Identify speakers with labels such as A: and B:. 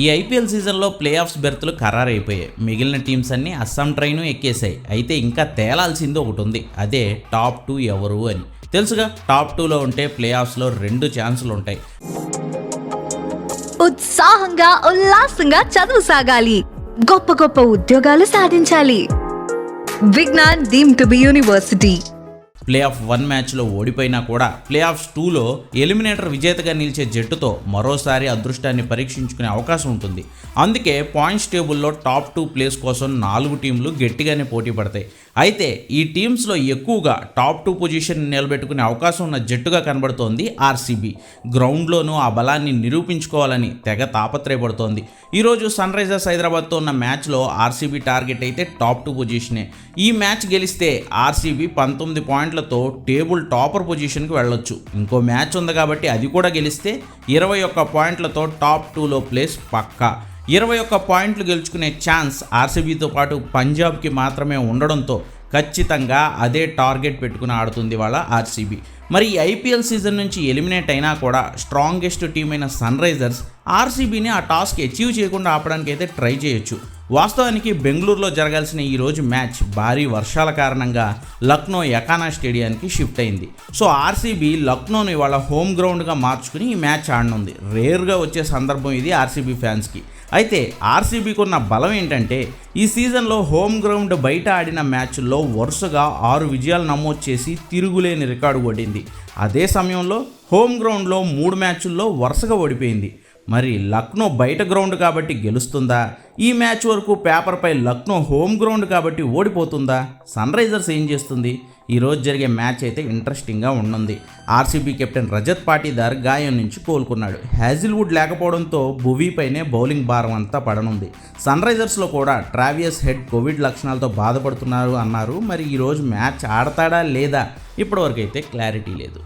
A: ఈ ఐపీఎల్ సీజన్లో play offs బెర్త్లు ఖరారైపోయాయి. మిగిలిన టీమ్స్ అన్నీ అస్సాం ట్రైను ఎక్కేశాయి. అయితే ఇంకా తేలాల్సింది ఒకటి ఉంది. అదే టాప్ టూ ఎవరు అని. తెలుసుగా టాప్ టూలో ఉంటే ప్లే ఆఫ్స్లో రెండు ఛాన్సులు ఉంటాయి.
B: ఉత్సాహంగా ఉల్లాసంగా చదువు సాగాలి. గొప్ప గొప్ప ఉద్యోగాలు సాధించాలి. Vignan deemed to be university.
A: Playoff one మ్యాచ్లో ఓడిపోయినా కూడా ప్లే ఆఫ్ టూలో ఎలిమినేటర్ విజేతగా నిలిచే జట్టుతో మరోసారి అదృష్టాన్ని పరీక్షించుకునే అవకాశం ఉంటుంది. అందుకే పాయింట్స్ టేబుల్లో టాప్ టూ ప్లేస్ కోసం నాలుగు టీంలు గట్టిగానే పోటీ పడతాయి. అయితే ఈ టీమ్స్లో ఎక్కువగా టాప్ టూ పొజిషన్ నిలబెట్టుకునే అవకాశం ఉన్న జట్టుగా కనబడుతోంది ఆర్సీబీ. గ్రౌండ్లోనూ ఆ బలాన్ని నిరూపించుకోవాలని తెగ తాపత్రయపడుతోంది. ఈరోజు సన్ రైజర్స్ హైదరాబాద్తో ఉన్న మ్యాచ్లో ఆర్సీబీ టార్గెట్ అయితే టాప్ టూ పొజిషనే. ఈ మ్యాచ్ గెలిస్తే ఆర్సీబీ పంతొమ్మిది పాయింట్లతో టేబుల్ టాపర్ పొజిషన్కి వెళ్ళొచ్చు. ఇంకో మ్యాచ్ ఉంది కాబట్టి అది కూడా గెలిస్తే ఇరవై ఒక్క పాయింట్లతో టాప్ టూలో ప్లేస్ పక్కా. ఇరవై ఒక్క పాయింట్లు గెలుచుకునే ఛాన్స్ ఆర్సీబీతో పాటు పంజాబ్కి మాత్రమే ఉండడంతో ఖచ్చితంగా అదే టార్గెట్ పెట్టుకుని ఆడుతుంది వాళ్ళ ఆర్సీబీ. మరి ఐపీఎల్ సీజన్ నుంచి ఎలిమినేట్ అయినా కూడా స్ట్రాంగెస్ట్ టీం అయిన సన్ రైజర్స్ ఆర్సీబీని ఆ టాస్క్ అచీవ్ చేయకుండా ఆపడానికి అయితే ట్రై చేయొచ్చు. వాస్తవానికి బెంగళూరులో జరగాల్సిన ఈరోజు మ్యాచ్ భారీ వర్షాల కారణంగా లక్నో యకానా స్టేడియానికి షిఫ్ట్ అయింది. సో ఆర్సీబీ లక్నోని వాళ్ళ హోమ్ గ్రౌండ్గా మార్చుకుని ఈ మ్యాచ్ ఆడనుంది. రేర్గా వచ్చే సందర్భం ఇది ఆర్సీబీ ఫ్యాన్స్కి. అయితే ఆర్సీబీకి ఉన్న బలం ఏంటంటే ఈ సీజన్లో హోమ్ గ్రౌండ్ బయట ఆడిన మ్యాచ్ల్లో వరుసగా ఆరు విజయాలు నమోదు చేసి తిరుగులేని రికార్డు కొట్టింది. అదే సమయంలో హోమ్ గ్రౌండ్లో మూడు మ్యాచ్ల్లో వరుసగా ఓడిపోయింది. మరి లక్నో బయట గ్రౌండ్ కాబట్టి గెలుస్తుందా? ఈ మ్యాచ్ వరకు పేపర్పై లక్నో హోమ్ గ్రౌండ్ కాబట్టి ఓడిపోతుందా? సన్ రైజర్స్ ఏం చేస్తుంది? ఈరోజు జరిగే మ్యాచ్ అయితే ఇంట్రెస్టింగ్గా ఉండనుంది ఆర్సీబీ కెప్టెన్ రజత్ పాటీదార్ గాయం నుంచి కోలుకున్నాడు. హ్యాజిల్వుడ్ లేకపోవడంతో భువీపైనే బౌలింగ్ భారం అంతా పడనుంది. సన్ రైజర్స్లో కూడా ట్రావియస్ హెడ్ కోవిడ్ లక్షణాలతో బాధపడుతున్నారు అన్నారు. మరి ఈరోజు మ్యాచ్ ఆడతాడా లేదా? ఇప్పటివరకు అయితే క్లారిటీ లేదు.